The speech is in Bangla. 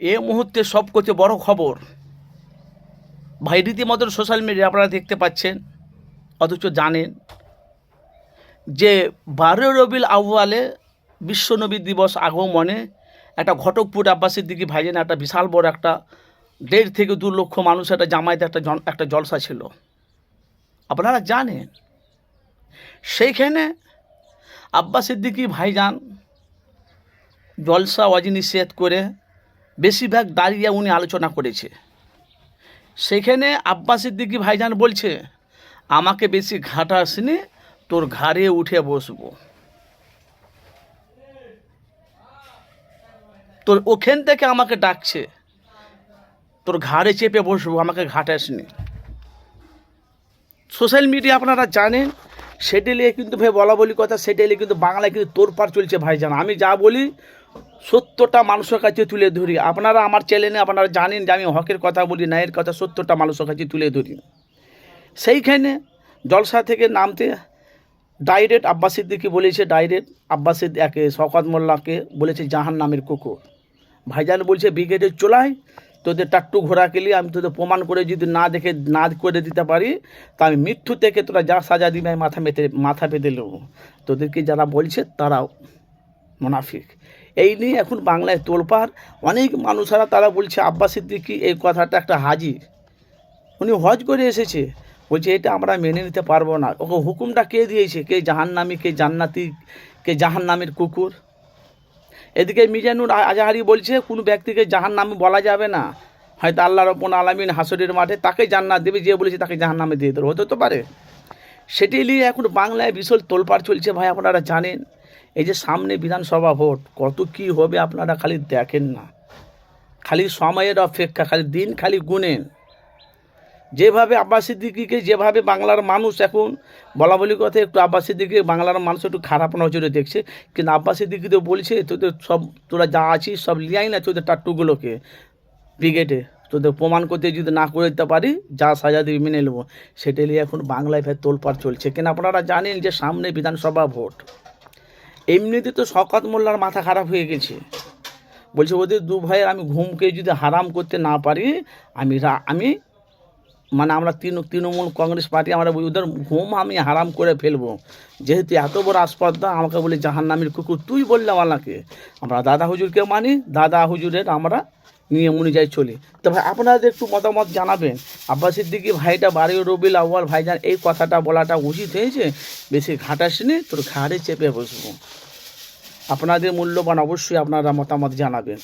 এ মুহূর্তে সবকথে বড় খবর, ভাই রীতিমতন সোশ্যাল মিডিয়া আপনারা দেখতে পাচ্ছেন, অথচ জানেন যে বারো রবিল আহ্বালে বিশ্বনবী দিবস আগমনে একটা ঘটকপুর আব্বাসের দিকে ভাইজান একটা বিশাল বড় একটা দেড় থেকে দু লক্ষ মানুষ একটা জামায়াতে একটা একটা জলসা ছিল। আপনারা জানেন, সেইখানে আব্বাস সিদ্দিকি ভাইজান জলসা ওয়াজি নিষেধ করে বেশিরভাগ দাঁড়িয়ে উনি আলোচনা করেছে। সেখানে আব্বাস সিদ্দিকি ভাইজান বলছে, আমাকে বেশি ঘাটা আসেনি, তোর ঘাড়ে উঠে বসবো। তোর ওখান থেকে আমাকে ডাকছে, তোর ঘাড়ে চেপে বসবো, আমাকে ঘাটে আসেনি। সোশ্যাল মিডিয়া আপনারা জানেন, সেটা নিয়ে কিন্তু ভাই বলা বলি কথা, সেটা নিয়ে কিন্তু বাংলায় কিন্তু তোরপার চলছে ভাইজান। আমি যা বলি সত্যটা মানুষের কাছে তুলে ধরি। আপনারা আমার চ্যানেলে আপনারা জানেন যে আমি হকের কথা বলি, ন্যায়ের কথা, সত্যটা মানুষের কাছে তুলে ধরি। সেইখানে জলসা থেকে নামতে ডাইরেক্ট আব্বাস সিদ্দিকি বলেছে ডাইরেক্ট আব্বাস একে শওকত মোল্লাকে বলেছে, জাহান নামের কুকুর। ভাইজান বলছে, ব্রিগেডের চোলাই তোদের টাট্টু ঘোরা কেলি, আমি তোদের প্রমাণ করে যদি না দেখে, না করে দিতে পারি, তা আমি মৃত্যু থেকে তোরা যা সাজা দিবে, আমি মাথা মেতে, মাথা পেতে নেব। তোদেরকে যারা বলছে, তারাও মোনাফিক। এই নিয়ে এখন বাংলায় তোলপাড়। অনেক মানুষেরা তারা বলছে আব্বাস সিদ্দিকি এই কথাটা একটা হাজি উনি হজ করে এসেছে। বলছে, এটা আমরা মেনে নিতে পারব না। ওকে হুকুমটা কে দিয়েছে? কে জাহান্নামি, কে জান্নাতি, কে জাহান্নামের কুকুর? এদিকে মিজানুর আজাহারি বলছে, কোনো ব্যক্তিকে জাহান্নামি বলা যাবে না। হয়তো আল্লাহ রব্বুল আলমিন হাসরের মাঠে তাকে জান্নাত দেবে। যে বলেছে তাকে জাহান্নামে দিয়ে দেবে। হতে তো পারে। সেটি নিয়ে এখন বাংলায় বিশাল তোলপাড় চলছে ভাই, আপনারা জানেন। এই যে সামনে বিধানসভা ভোট, কত কি হবে আপনারা খালি দেখেন না। খালি সময়ের অপেক্ষা, খালি দিন খালি গুনেন। যেভাবে আব্বাস সিদ্দিকিকে যেভাবে বাংলার মানুষ এখন, বলা বলি কথা, একটু আব্বাস সিদ্দিকি বাংলার মানুষ একটু খারাপ নজরে দেখছে। কিন্তু আব্বাস সিদ্দিকি তো বলছে, তোদের সব, তোরা যা আছিস সব লিয়াই না তোদের টাট্টুগুলোকে ব্রিগেডে। তোদের প্রমাণ করতে যদি না করে দিতে পারি, যা সাজা দিয়ে মেনে নেব। সেটা নিয়ে এখন বাংলায় ফের তোলপাড় চলছে। কেন আপনারা জানেন যে সামনে বিধানসভা ভোট? এমনিতে তো শকত মোল্লার মাথা খারাপ হয়ে গেছে। বলছে, ওদের দু ভাইয়ের আমি ঘুমকে যদি হারাম করতে না পারি, আমি আমি মানে আমরা তৃণ, তৃণমূল কংগ্রেস পার্টি, আমরা ওদের ঘুম আমি হারাম করে ফেলব। যেহেতু এত বড় আসপর্দা আমাকে বলে জাহান্নামের কুকুর, তুই বললাম আমাকে। আমরা দাদা হুজুরকে মানি, দাদা হুজুরের আমরা নিয়ম অনুযায়ী চলি। ভাই আপনাদের একটু মতামত জানাবেন। আব্বাস সিদ্দিকি, ভাইটা বাড়ি রবিল আউ্বাল ভাইজান, এই কথাটা বলাটা উচিত হয়েছে? বেশি ঘাটাসিনি তোর ঘাড়ে চেপে বসবো। আপনাদের মূল্যবান অবশ্যই আপনারা মতামত জানাবেন।